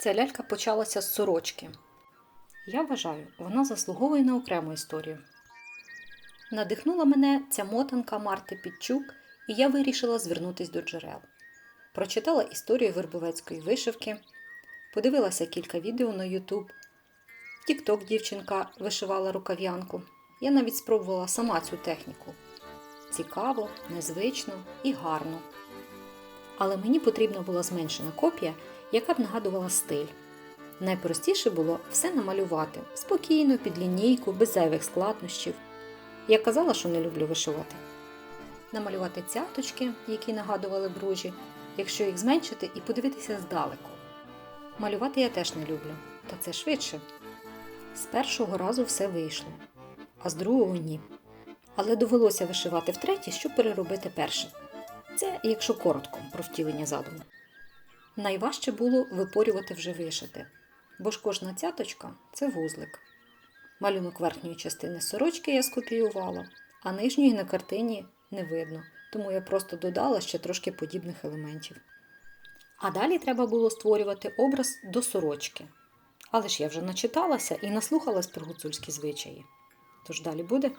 Ця лялька почалася з сорочки. Я вважаю, вона заслуговує на окрему історію. Надихнула мене ця мотанка Марти Підчук, і я вирішила звернутись до джерел. Прочитала історію вербовецької вишивки, подивилася кілька відео на YouTube. Тікток дівчинка вишивала рукав'янку. Я навіть спробувала сама цю техніку. Цікаво, незвично і гарно. Але мені потрібна була зменшена копія, яка б нагадувала стиль. Найпростіше було все намалювати спокійно, під лінійку, без зайвих складнощів. Я казала, що не люблю вишивати. Намалювати цяточки, які нагадували бружі, якщо їх зменшити і подивитися здалеку. Малювати я теж не люблю, та це швидше. З першого разу все вийшло, а з другого ні. Але довелося вишивати втретє, щоб переробити перше. Це якщо коротко про втілення задуму. Найважче було випорювати вже вишити, бо ж кожна цяточка це вузлик. Малюнок верхньої частини сорочки я скопіювала, а нижньої на картині не видно, тому я просто додала ще трошки подібних елементів. А далі треба було створювати образ до сорочки. Але ж я вже начиталася і наслухалась про гуцульські звичаї. Тож далі буде.